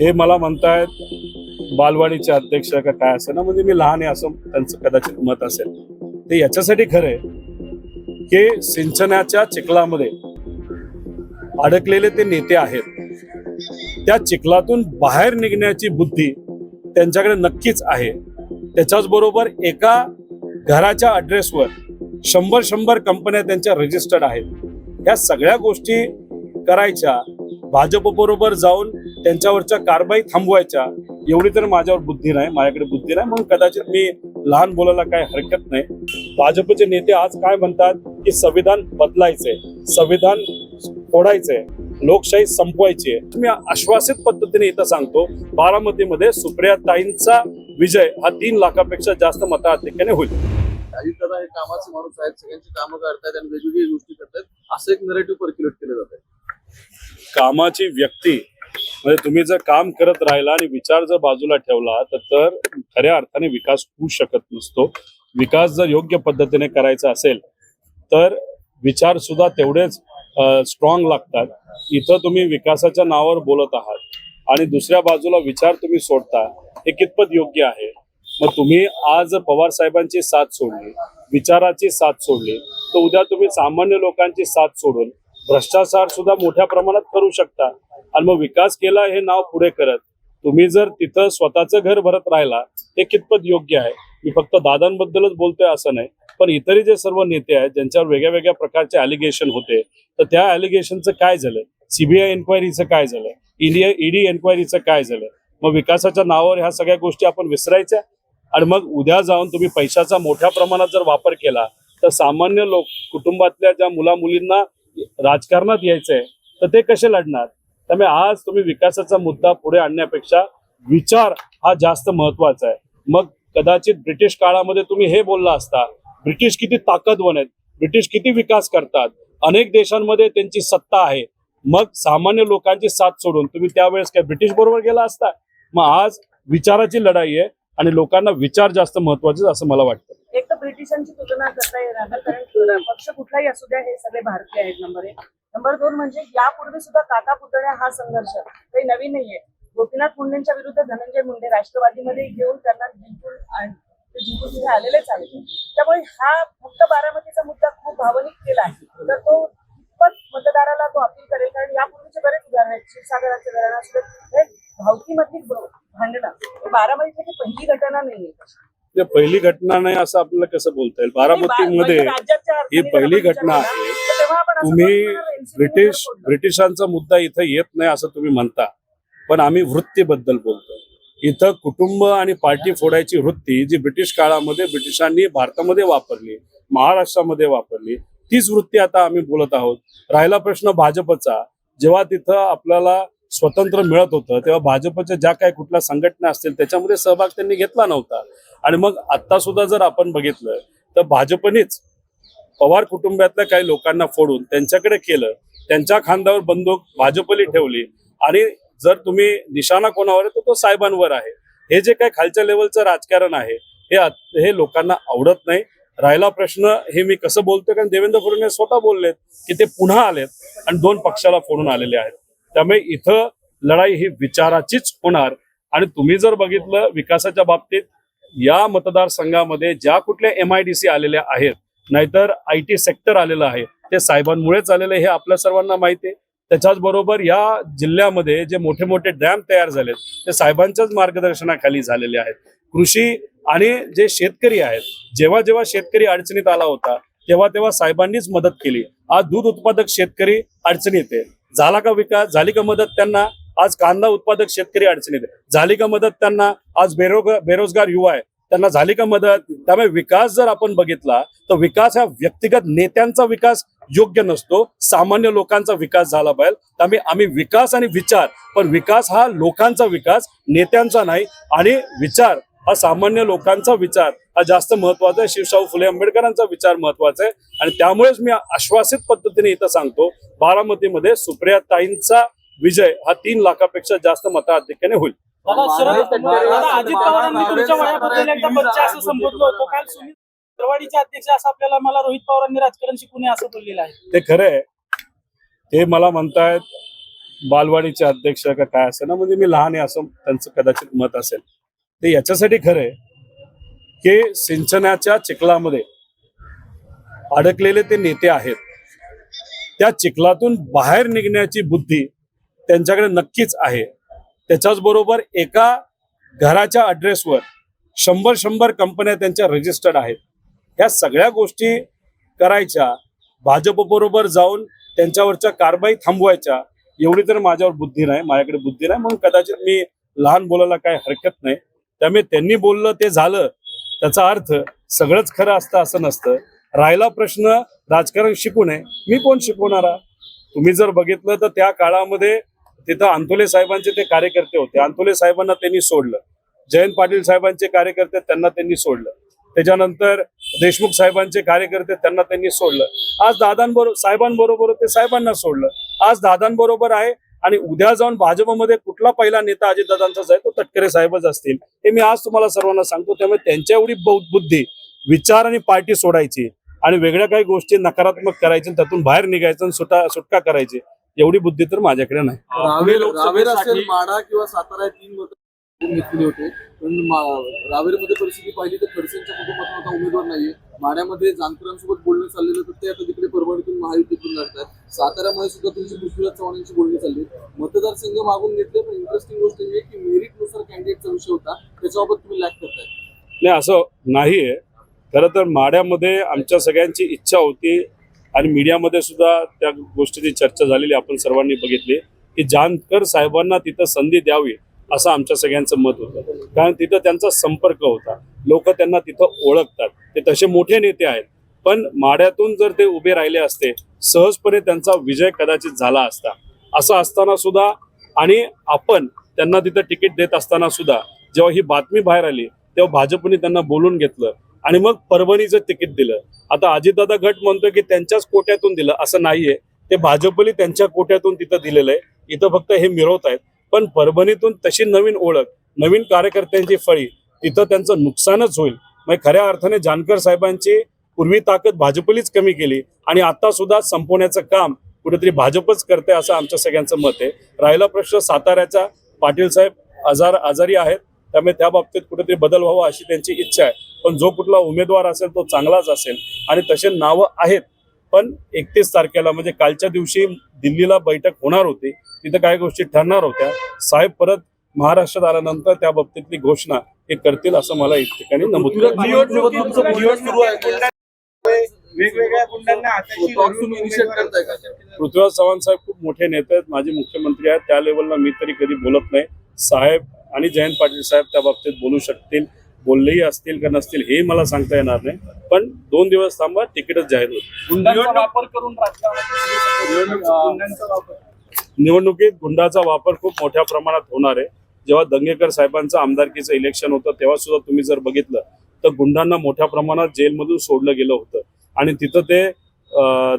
हे मला म्हणतायत बालवाडीचे अध्यक्ष का काय असेल ना म्हणजे मी लहान आहे असं त्यांचं कदाचित मत असेल. ते याच्यासाठी खरं आहे की सिंचनाच्या चिखलामध्ये अडकलेले ते नेते आहेत. त्या चिखलातून बाहेर निघण्याची बुद्धी त्यांच्याकडे नक्कीच आहे. त्याच्याच बरोबर एका घराच्या अड्रेसवर शंभर शंभर कंपन्या त्यांच्या रजिस्टर्ड आहेत. या सगळ्या गोष्टी करायच्या भाजप बरोबर जाऊन त्यांच्यावरच्या कारवाई थांबवायच्या एवढी तर माझ्यावर बुद्धी नाही माझ्याकडे बुद्धी नाही. म्हणून कदाचित मी लहान बोलायला काय हरकत नाही. भाजपचे नेते आज काय म्हणतात की संविधान बदलायचंय संविधान फोडायचंय लोकशाही संपवायची आहे मी आश्वासित पद्धतीने इथं सांगतो बारामतीमध्ये सुप्रियाताईंचा विजय हा तीन लाखापेक्षा जास्त मताधिक्याने होईल. काही हे कामाचे माणूस आहेत सगळ्यांची कामं करतायत आणि वेगवेगळी गोष्टी करतायत. असं एक नरेटिव्ह पर्क्युलेट केलं जात आहे कामाची व्यक्ती. म्हणजे तुम्ही जर काम करत राहिला आणि विचार जर बाजूला ठेवला तर खऱ्या अर्थाने विकास होऊ शकत नसतो. विकास जर योग्य पद्धतीने करायचा असेल तर विचार सुद्धा तेवढेच स्ट्रॉंग लागतात. इथं तुम्ही विकासाच्या नावावर बोलत आहात. आणि दुसऱ्या बाजूला विचार तुम्ही सोडता हे कितपत योग्य आहे? मग तुम्ही आज पवार साहेबांची साथ सोडली विचाराची साथ सोडली तर उद्या तुम्ही सामान्य लोकांची साथ सोडून भ्रष्टाचार सुद्धा मोठ्या प्रमाणात करू शकता. आणि मग विकास केला हे नाव पुढे करत तुम्ही जर तिथं स्वतःचं घर भरत राहिला ते कितपत योग्य आहे? मी फक्त दादांबद्दलच बोलतोय असं नाही पण इतरही जे सर्व नेते आहेत ज्यांच्यावर वेगळ्या वेगळ्या प्रकारचे अलिगेशन होते तर त्या अलिगेशनचं काय झालं? सीबीआय एन्क्वायरीचं काय झालं? इंडिया ईडी एन्क्वायरीचं काय झालं? मग विकासाच्या नावावर ह्या सगळ्या गोष्टी आपण विसरायच्या? आणि मग उद्या जाऊन तुम्ही पैशाचा मोठ्या प्रमाणात जर वापर केला तर सामान्य लोक कुटुंबातल्या ज्या मुला मुलींना राजकारणात यायचंय तर ते कसे लढणार? त्यामुळे आज तुम्ही विकासाचा मुद्दा पुढे आणण्यापेक्षा विचार हा जास्त महत्त्वाचा आहे. मग कदाचित ब्रिटिश काळामध्ये तुम्ही हे बोलला असता ब्रिटिश किती ताकदवन आहेत ब्रिटिश किती विकास करतात अनेक देशांमध्ये त्यांची सत्ता आहे. मग सामान्य लोकांची साथ सोडून तुम्ही त्यावेळेस काय ब्रिटिश बरोबर गेला असता? मग आज विचाराची लढाई आहे आणि लोकांना विचार जास्त महत्त्वाचे असं मला वाटतं. ब्रिटिशांची तुलना करता येणार नाही, कारण पक्ष कुठलाही असू द्या हे सगळे भारतीय आहेत नंबर एक. नंबर दोन म्हणजे यापूर्वी सुद्धा काका पुतण्या हा संघर्ष काही नवीन नाहीये. गोपीनाथ मुंडेंच्या विरुद्ध धनंजय मुंडे राष्ट्रवादीमध्ये घेऊन त्यांना जिंकून जिंकून तिथे आलेलेच आहेत त्यामुळे हा फक्त बारामतीचा मुद्दा खूप भावनिक केला आहे. तर तो कितपत मतदाराला तो अपील करेल कारण यापूर्वीचे बरेच उदाहरण आहेत. क्षीरसागराचे उदाहरण असले हे भावकीमधली भांडणं. हे बारामतीची पहिली घटना नाहीये. म्हणजे पहिली घटना नाही असं आपल्याला कसं बोलता येईल? बारामतीमध्ये म्हणजे ही पहिली घटना आहे. तुम्ही ब्रिटिश. ब्रिटिशांचा मुद्दा इथं येत नाही असं तुम्ही म्हणता. पण आम्ही वृत्तीबद्दल बोलतो. इथं कुटुंब आणि पार्टी फोडायची वृत्ती जी ब्रिटिश काळामध्ये ब्रिटिशांनी भारतामध्ये वापरली महाराष्ट्रामध्ये वापरली तीच वृत्ती आता आम्ही बोलत आहोत. राहिला प्रश्न भाजपचा. जेव्हा तिथं आपल्याला स्वतंत्र मिळत होतं तेव्हा भाजपच्या ज्या काही कुठल्या संघटना असतील त्याच्यामध्ये सहभाग त्यांनी घेतला नव्हता. आणि मग आता सुद्धा जर आपण बघितलं तर भाजपनेच पवार कुटुंबातल्या काही लोकांना फोडून त्यांच्याकडे केलं त्यांच्या खांद्यावर बंदूक भाजपली ठेवली. आणि जर तुम्ही निशाणा कोणावर आहे तर तो साहेबांवर आहे. हे जे काही खालच्या लेवलचं राजकारण आहे हे हे लोकांना आवडत नाही. राहिला प्रश्न हे मी कसं बोलतोय? कारण देवेंद्र फडणवीस स्वतः बोललेत की ते पुन्हा आलेत आणि दोन पक्षाला फोडून आलेले आहेत. त्यामुळे इथं लढाई ही विचाराचीच होणार. आणि तुम्ही जर बघितलं विकासाच्या बाबतीत या मतदारसंघामध्ये ज्या कुठल्या एम आय डी सी आलेल्या आहेत नाहीतर आय टी सेक्टर आलेलं आहे ते साहेबांमुळेच आलेलं हे आपल्या सर्वांना माहिती आहे. त्याच्याच बरोबर या जिल्ह्यामध्ये जे मोठे मोठे डॅम तयार झालेत ते साहेबांच्याच मार्गदर्शनाखाली झालेले आहेत. कृषी आणि जे शेतकरी आहेत जेव्हा जेव्हा शेतकरी अडचणीत आला होता तेव्हा तेव्हा साहेबांनीच मदत केली. आज दूध उत्पादक शेतकरी अडचणीत आहे झाला का विकास? झाली का मदत त्यांना? आज कांदा उत्पादक शेतकरी अडचणीत आहे. झाली का मदत त्यांना? आज बेरोग बेरोजगार युवा आहे. त्यांना झाली का मदत? त्यामुळे विकास जर आपण बघितला तर विकास हा व्यक्तिगत नेत्यांचा विकास योग्य नसतो. सामान्य लोकांचा विकास झाला पाहिजे. त्यामुळे आम्ही विकास आणि विचार पण विकास हा लोकांचा विकास नेत्यांचा नाही. आणि विचार हा सामान्य लोकांचा विचार हा जास्त महत्त्वाचा आहे. शिवशाहू फुले आंबेडकरांचा विचार महत्त्वाचा आहे. आणि त्यामुळेच मी आश्वासित पद्धतीने इथं सांगतो बारामतीमध्ये सुप्रियाताईंचा विजय हा तीन लाखापेक्षा जास्त मताधिक्याने होईल. अजित पवारांनी तुमच्या काँग्रेस वयाबद्दल एकदा परिचय असं संबोधलं होतं. काल सुनील दरवाडीचे अध्यक्ष असं आपल्याला मला रोहित पवारांनी राजकारण शिकू नये असं बोललेलं आहे. ते खरं आहे. ते मला म्हणतायत बालवाडीचे अध्यक्ष का काय असेल ना म्हणजे मी लहान आहे असं त्यांचं कदाचित मत असेल. ते याच्यासाठी खरं आहे की सिंचनाच्या चिखलामध्ये अडकलेले ते नेते आहेत. त्या चिखलातून बाहेर निघण्याची बुद्धी त्यांच्याकडे नक्कीच आहे. त्याच्याच बरोबर एका घराच्या अड्रेसवर शंभर शंभर कंपन्या त्यांच्या रजिस्टर्ड आहेत. ह्या सगळ्या गोष्टी करायच्या भाजपबरोबर जाऊन त्यांच्यावरच्या कारवाई थांबवायच्या एवढी तर माझ्यावर बुद्धी नाही माझ्याकडे बुद्धी नाही म्हणून कदाचित मी लहान बोलायला काही हरकत नाही. त्यामुळे त्यांनी बोललं ते झालं. त्याचा अर्थ सगळंच खरं असतं असं नसतं. राहिला प्रश्न राजकारण शिकू नये. मी कोण शिकवणारा? तुम्ही जर बघितलं तर त्या काळामध्ये तिथं अंतुले साहेबांचे ते कार्यकर्ते होते. अंतुले साहेबांना त्यांनी सोडलं. जयंत पाटील साहेबांचे कार्यकर्ते त्यांना त्यांनी सोडलं. त्याच्यानंतर देशमुख साहेबांचे कार्यकर्ते त्यांना त्यांनी सोडलं. आज दादांबरोबर साहेबांबरोबर ते साहेबांना सोडलं. आज दादांबरोबर आहे आणि उद्या जाऊन भाजपमध्ये कुठला पहिला नेता अजितदादांचाच आहे तो तटकरे साहेबच असतील. हे मी आज तुम्हाला सर्वांना सांगतो त्यामुळे त्यांच्या एवढी बुद्धी विचार आणि पार्टी सोडायची आणि वेगळ्या काही गोष्टी नकारात्मक करायची त्यातून बाहेर निघायचं आणि सुटा सुटका करायची एवढी बुद्धी तर माझ्याकडे नाही. रावेर रावेर असेल माडा किंवा सातारा या तीन मतं घेतली होते. पण मा- रावेरमध्ये परिस्थिती पाहिली तर खडसेंच्या कुटुंबातून आता उमेदवार नाहीये. माड्यामध्ये जानकरांसोबत बोलणं चाललेलं तर ते आता तिकडे परभणीतून महायुतीतून लढतात साताऱ्यामध्ये सुद्धा तुमची पृथ्वीराज चव्हाणांची बोलणी चालली मतदारसंघ मागून घेतले पण इंटरेस्टिंग गोष्ट ही आहे की मेरिटनुसार कॅन्डिडेटचा विषय होता. त्याच्याबाबत तुम्ही लॅक करताय. नाही असं नाहीये. खरं तर माड्यामध्ये आमच्या सगळ्यांची इच्छा होती आणि मीडियामध्ये सुद्धा त्या गोष्टीची चर्चा झालेली आपण सर्वांनी बघितली की जानकर साहेबांना तिथं संधी द्यावी. असं आमच्या सगळ्यांचं मत होतं. कारण तिथं त्यांचा संपर्क होता. लोक त्यांना तिथं ओळखतात. ते तसे मोठे नेते आहेत. पण माड्यातून जर ते उभे राहिले असते सहजपणे त्यांचा विजय कदाचित झाला असता. असं असताना सुद्धा आणि आपण त्यांना तिथं तिकीट देत असताना सुद्धा जेव्हा ही बातमी बाहेर आली तेव्हा भाजपने त्यांना बोलून घेतलं आणि मग परभणीचं तिकीट दिलं. आता अजितदादा गट म्हणतोय की त्यांच्याच कोट्यातून दिलं. असं नाहीये. ते भाजपने त्यांच्या कोट्यातून तिथं दिलेलं आहे. इथं फक्त हे मिरवत आहेत. पण परभणीतून तशी नवीन ओळख नवीन कार्यकर्त्यांची फळी तिथं त्यांचं नुकसानच होईल. म्हणजे खऱ्या अर्थाने जानकर साहेबांची पूर्वी ताकद भाजपलीच कमी केली आणि आता सुद्धा संपवण्याचं काम कुठेतरी भाजपच करते असं आमच्या सगळ्यांचं मत आहे. राहिला प्रश्न साताऱ्याचा. पाटील साहेब आजार आजारी आहेत. त्यामुळे त्या बाबतीत कुठेतरी बदल व्हावा अशी त्यांची इच्छा आहे. पण जो कुठला उमेदवार असेल तो चांगलाच असेल. आणि तसे नावं आहेत. पण एकतीस तारखेला म्हणजे कालच्या दिवशी दिल्लीला बैठक होणार होती. तिथं काही गोष्टी ठरणार होत्या. साहेब परत महाराष्ट्रात आल्यानंतर त्या बाबतीतली घोषणा हे करतील असं मला एक ठिकाणी नमूद पृथ्वीराज चव्हाण साहेब खूप मोठे नेते आहेत. माझे मुख्यमंत्री आहेत. त्या लेवलला मी तरी कधी बोलत नाही. साहेब आणि जयंत पाटील साहेब त्या बाबतीत बोलू शकतील. बोललेही असतील का नसतील हेही मला सांगता येणार नाही. पण दोन दिवस थांबा तिकीटच जाहीर होईल. वापर निवडणुकीत गुंडाचा वापर खूप मोठ्या प्रमाणात होणार आहे. जेव्हा दंगेकर साहेबांचं आमदारकीचं इलेक्शन होतं तेव्हा सुद्धा तुम्ही जर बघितलं तर गुंडांना मोठ्या प्रमाणात जेलमधून सोडलं गेलं होतं. आणि तिथं ते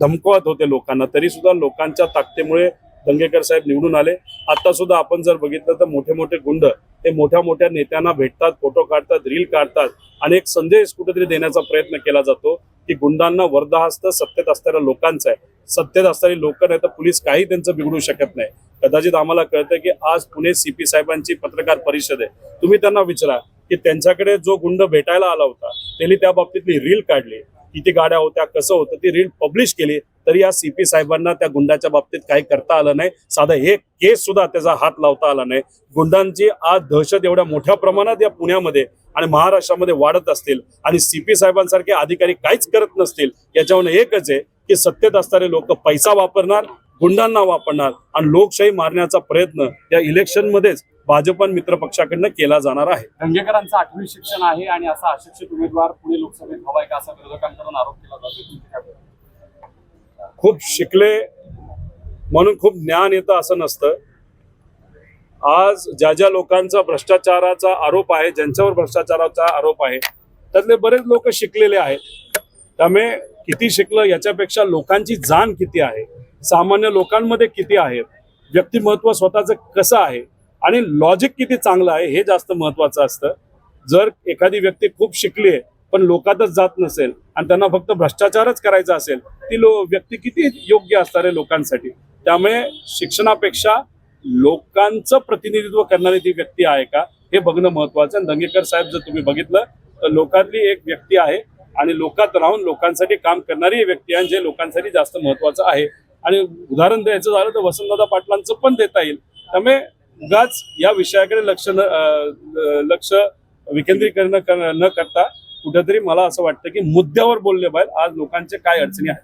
धमकवत होते लोकांना. तरी सुद्धा लोकांच्या ताकदीमुळे दंगेकर साहेब निवडून आले. आता सुद्धा आपण जर बघितलं तर मोठे मोठे गुंड हे मोठ्या मोठ्या नेत्यांना भेटतात फोटो काढतात रील काढतात आणि एक संदेश कुठेतरी देण्याचा प्रयत्न केला जातो की गुंडांना वरदहस्त सत्तेत असणाऱ्या लोकांचा आहे. सत्तेत असणारी लोक नाही तर पोलीस काही त्यांचं बिघडू शकत नाही. कदाचित आम्हाला कळतं की आज पुणे सीपी साहेबांची पत्रकार परिषद आहे. तुम्ही त्यांना विचारा की त्यांच्याकडे जो गुंड भेटायला आला होता त्यांनी त्या बाबतीतली रील काढली. किती गाड्या होत्या कसं होतं ती रील पब्लिश केली तरी या सीपी साहेबांना त्या गुंडाच्या बाबतीत काही करता आलं नाही. साधं हे केस सुद्धा त्याचा हात लावता आला नाही. गुंडांची आज दहशत एवढ्या मोठ्या प्रमाणात या पुण्यामध्ये आणि महाराष्ट्रामध्ये वाढत असतील आणि सीपी साहेबांसारखे अधिकारी काहीच करत नसतील याच्यावर एकच आहे की सत्तेत असणारे लोक पैसा वापरणार गुंडांना वापरणार आणि लोकशाही मारण्याचा प्रयत्न या इलेक्शन मध्येच भाजप मित्र पक्षाकडनं केला जाणार आहे. दंगेकरांचं आठवी शिक्षण आहे आणि असा अशिक्षित उमेदवार पुणे लोकसभेत हवाय का असा विरोधकांकडून आरोप केला जातो? खूप शिकले म्हणून खूप ज्ञान येतं असं नसतं. आज ज्या ज्या लोकांचा भ्रष्टाचाराचा आरोप आहे ज्यांच्यावर भ्रष्टाचाराचा आरोप आहे त्यातले बरेच लोक शिकलेले आहेत. त्यामुळे किती शिकलं याच्यापेक्षा लोकांची जाण किती आहे? सामान्य लोकांमध्ये किती आहे? व्यक्तिमत्व स्वतःचं कसं आहे? आणि लॉजिक किती चांगलं आहे हे जास्त महत्वाचं असतं. जर एखादी व्यक्ती खूप शिकली आहे पण लोकातच जात नसेल आणि त्यांना फक्त भ्रष्टाचारच करायचा असेल ती लो व्यक्ती किती योग्य असणार आहे लोकांसाठी? त्यामुळे शिक्षणापेक्षा लोकांचं प्रतिनिधित्व करणारी ती व्यक्ती आहे का? हे बघणं महत्वाचं आहे. दंगेकर साहेब जर तुम्ही बघितलं तर लोकातली एक व्यक्ती आहे आणि लोकात राहून लोकांसाठी काम करणारी व्यक्ती आहे जे लोकांसाठी जास्त महत्वाचं आहे आणि उदाहरण द्यायचं झालं तर वसंतदादा पाटलांचं पण देता येईल. त्यामुळे उगाच या विषयाकडे लक्ष न लक्ष विकेंद्रीकरण कर- न करता कुठेतरी मला असं वाटतं की मुद्द्यावर बोलले पाहिजे. आज लोकांचे काय अडचणी आहेत?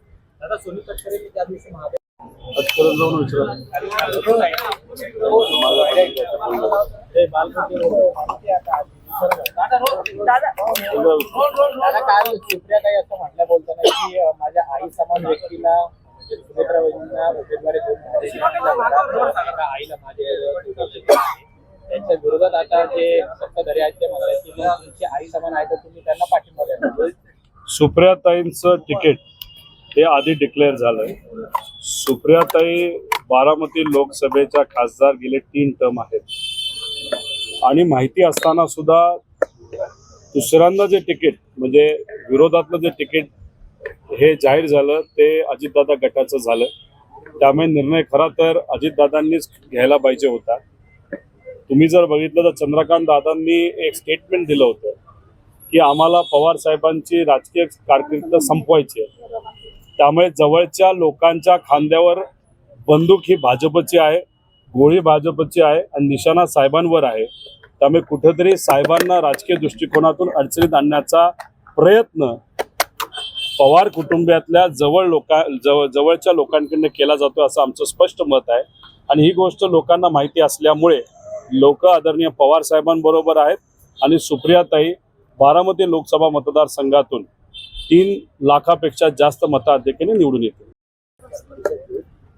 दादा दादा काल सुप्रियाताई असं म्हटलं बोलताना की माझ्या आई समान व्यक्तीला म्हणजे सुमित्रा वहिनींना उमेदवारी देऊन आईला माझे त्यांच्या विरोधात आता जे सत्ताधारी आहेत ते म्हणतात की तुमची आई समान आहे तर तुम्ही त्यांना पाठिंबा द्या. सुप्रियाताईंचं तिकीट हे आधी डिक्लेअर झालंय. सुप्रियाताई बारामती लोकसभेच्या खासदार गेले तीन टर्म आहेत. आणि माहिती असताना सुद्धा दुसऱ्यांदा जे तिकीट म्हणजे विरोधातलं जे तिकीट हे जाहीर झालं ते अजितदादा गटाचं झालं. त्यामुळे निर्णय खरा तर अजितदादांनीच घ्यायला पाहिजे होता. तुम्ही जर बघितलं तर चंद्रकांत दादांनी एक स्टेटमेंट दिलं होतं की आम्हाला पवार साहेबांची राजकीय कारकीर्द संपवायची आहे. त्यामुळे जवळच्या लोकांच्या खांद्यावर बंदूक ही भाजपची आहे गोळी भाजपची आहे आणि निशाणा साहेबांवर आहे. त्यामुळे कुठेतरी साहेबांना राजकीय दृष्टिकोनातून अडचणीत आणण्याचा प्रयत्न पवार कुटुंबियातल्या जवळ लोका जवळ जवळच्या लोकांकडनं केला जातो असं आमचं स्पष्ट मत आहे. आणि ही गोष्ट लोकांना माहिती असल्यामुळे लोक आदरणीय पवार साहेबांबरोबर आहेत आणि सुप्रियाताई बारामती लोकसभा मतदारसंघातून तीन लाखापेक्षा जास्त मताधिक्याने निवडून येते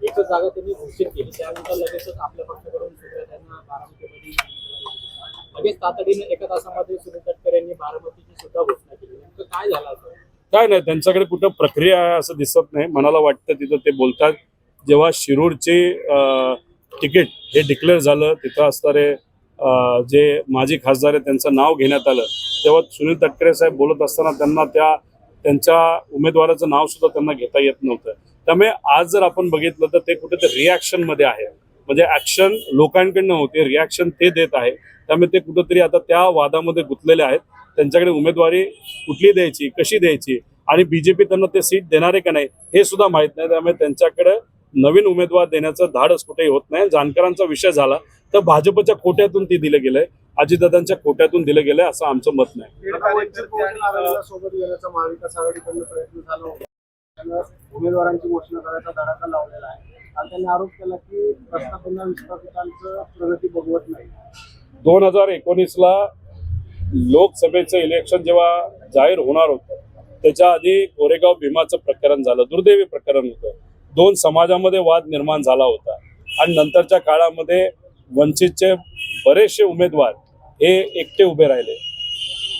एक जागा त्यांनी घोषित केली त्यानंतर लगेचच आपल्या पक्षाकडून सुप्रियाताईंना बारामतीमध्ये लगेच तातडीनं एका तासामध्ये सुनील तटकरे यांनी बारामतीची सुद्धा घोषणा केली. नेमकं काय झालं असं? काय नाही त्यांच्याकडे कुठं प्रक्रिया आहे असं दिसत नाही. मनाला वाटतं तिथं ते बोलतात. जेव्हा शिरूरचे तिकीट हे डिक्लेअर झालं तिथं असणारे जे माजी खासदार आहे त्यांचं नाव घेण्यात आलं. तेव्हा सुनील तटकरे साहेब बोलत असताना त्यांना त्या त्यांच्या उमेदवाराचं नाव सुद्धा त्यांना घेता येत नव्हतं. त्यामुळे आज जर आपण बघितलं तर ते कुठेतरी रिॲक्शनमध्ये आहे. म्हणजे ऍक्शन लोकांकडनं होते रिॲक्शन ते देत आहे. त्यामुळे ते कुठंतरी आता त्या वादामध्ये गुंतलेले आहेत. त्यांच्याकडे उमेदवारी कुठली द्यायची कशी द्यायची आणि बीजेपी त्यांना ते सीट देणार आहे का नाही हे सुद्धा माहीत नाही. त्यामुळे त्यांच्याकडे नवीन उमेदवार देण्याचं धाडस कुठेही होत नाही. जानकरांचा विषय झाला तर भाजपच्या कोट्यातून ती दिलं गेलंय अजितदादांच्या कोट्यातून दिलं गेलंय असं आमचं मत नाही. उमेदवारांची घोषणा करायचा धडाका लावलेला आहे. काल त्यांनी आरोप केला की विस्थापितांचं प्रगती बघवत नाही. दोन हजार एकोणीसला लोकसभेचं इलेक्शन जेव्हा जाहीर होणार होतं त्याच्या आधी कोरेगाव भीमाचं प्रकरण झालं दुर्दैवी प्रकरण होतं. दोन समाजामध्ये वाद निर्माण झाला होता. आणि नंतरच्या काळामध्ये वंचितचे बरेचसे उमेदवार हे एकटे उभे राहिले.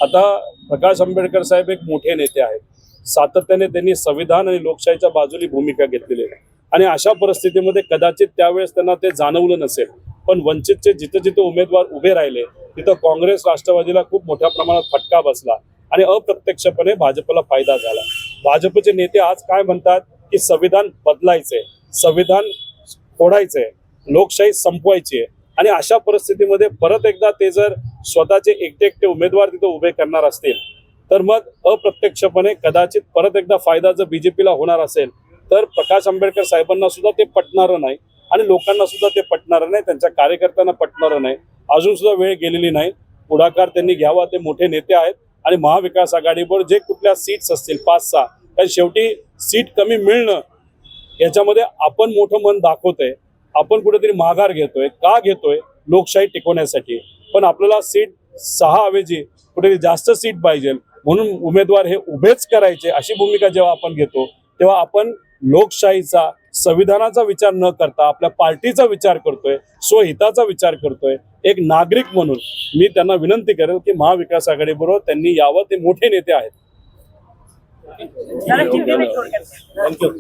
आता प्रकाश आंबेडकर साहेब एक मोठे नेते आहेत. सातत्याने त्यांनी संविधान आणि लोकशाहीच्या बाजूली भूमिका घेतलेली आहे. आणि अशा परिस्थितीमध्ये कदाचित त्यावेळेस त्यांना ते जाणवलं नसेल. पण वंचितचे जिथं जिथं उमेदवार उभे राहिले तिथं काँग्रेस राष्ट्रवादीला खूप मोठ्या प्रमाणात फटका बसला आणि अप्रत्यक्षपणे भाजपला फायदा झाला. भाजपचे नेते आज काय म्हणतात की संविधान बदलायचंय संविधान फोडायचंय लोकशाही संपवायची आहे आणि अशा परिस्थितीमध्ये परत एकदा ते जर स्वतःचे एकटे एकटे उमेदवार तिथं उभे करणार असतील तर मग अप्रत्यक्षपणे कदाचित परत एकदा फायदा जर बीजेपीला होणार असेल तर प्रकाश आंबेडकर साहेबांना सुद्धा ते पटणारं नाही आणि लोकांना सुद्धा ते पटणारं नाही त्यांच्या कार्यकर्त्यांना पटणारं नाही. अजून सुद्धा वेळ गेलेली नाही. पुढाकार त्यांनी घ्यावा. ते मोठे नेते आहेत आणि महाविकास आघाडीवर जे कुठल्या सीट्स असतील पाच सहा कारण शेवटी सीट कमी मिळणं याच्यामध्ये आपण मोठं मन दाखवतोय. आपण कुठेतरी माघार घेतोय. का घेतोय? लोकशाही टिकवण्यासाठी. पण आपल्याला सीट सहा ऐवजी कुठेतरी जास्त सीट पाहिजे. म्हणून उमेदवार हे उभेच करायचे अशी भूमिका जेव्हा आपण घेतो तेव्हा आपण लोकशाहीचा संविधानाचा विचार न करता आपल्या पार्टीचा विचार करतोय स्वहिताचा विचार करतोय एक नागरिक म्हणून मी त्यांना विनंती करेल की महाविकास आघाडीबरोबर त्यांनी यावं ते मोठे नेते आहेत. थँक्यू